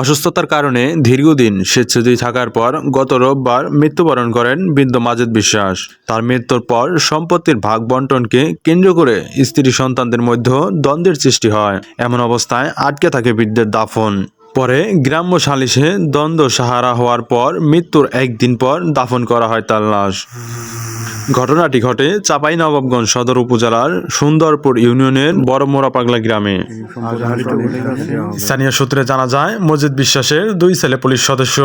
অসুস্থতার কারণে দীর্ঘদিন স্বেচ্ছাদী থাকার পর গত রোববার মৃত্যুবরণ করেন বৃদ্ধ মাজেদ বিশ্বাস। তার মৃত্যুর পর সম্পত্তির ভাগ বন্টনকে কেন্দ্র করে স্ত্রী সন্তানদের মধ্যে দ্বন্দ্বের সৃষ্টি হয়। এমন অবস্থায় আটকে থাকে বৃদ্ধের দাফন। পরে গ্রাম্য সালিশে দ্বন্দ্ব সাহারা হওয়ার পর মৃত্যুর একদিন পর দাফন করা হয় তার লাশ। ঘটনাটি ঘটে চাপাই নবাবগঞ্জ সদর উপজেলার সুন্দরপুর ইউনিয়নের বড় মোরাপাগলা গ্রামে। স্থানীয় সূত্রে জানা যায়, মজিদ বিশ্বাসের দুই ছেলে পুলিশ সদস্য।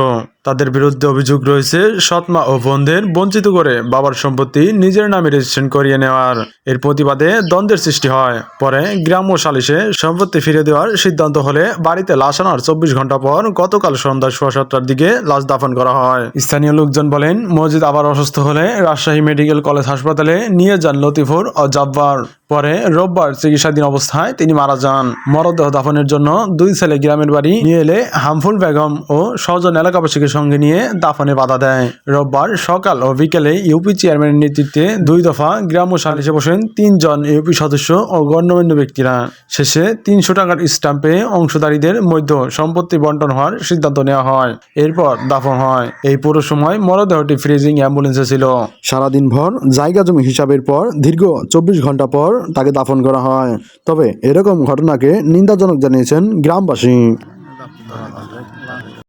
তাদের বিরুদ্ধে অভিযোগ রয়েছে, সৎমা ও বোনদের বঞ্চিত করে বাবার সম্পত্তি নিজের নামে রেজিস্ট্রেশন করিয়ে নেওয়ার। এর প্রতিবাদে দ্বন্দ্বের সৃষ্টি হয়। পরে গ্রাম্য সালিশে সম্পত্তি ফিরে দেওয়ার সিদ্ধান্ত হলে বাড়িতে লাশ আনার চব্বিশ ঘণ্টা পর গতকাল সন্ধ্যা সোয়া সাতটার দিকে লাশ দাফন করা হয়। স্থানীয় লোকজন বলেন মসজিদ আবার অসুস্থ হলে রাজশাহী মেডিকেল কলেজ হাসপাতালে নিয়ে যান লতিফুর ও জাব্বার। পরে রোববার চিকিৎসাধীন অবস্থায় তিনি মারা যান। মরদেহ দাফনের জন্য দুই ছেলে গ্রামের বাড়ি নিয়ে এলে হামফুল বেগম ও স্বজন এলাকাবাসীকে সঙ্গে নিয়ে দাফনে বাধা দেয়। রোববার সকাল ও বিকেলে ইউপি চেয়ারম্যানের নেতৃত্বে দুই দফা গ্রাম্য সালিশে বসেন তিনজন ইউপি সদস্য ও গণ্যমান্য ব্যক্তিরা। শেষে তিনশো টাকার স্ট্যাম্পে অংশধারীদের মধ্যে সম্পত্তি বন্টন হওয়ার সিদ্ধান্ত নেওয়া হয়। এরপর দাফন হয়। এই পুরো সময় মরদেহটি ফ্রিজিং অ্যাম্বুলেন্সে ছিল। সারাদিন ভর জায়গা জমি হিসাবের পর দীর্ঘ চব্বিশ ঘণ্টা পর তাকে দাফন করা হয়। তবে এরকম ঘটনাকে নিন্দাজনক জানিয়েছেন গ্রামবাসী।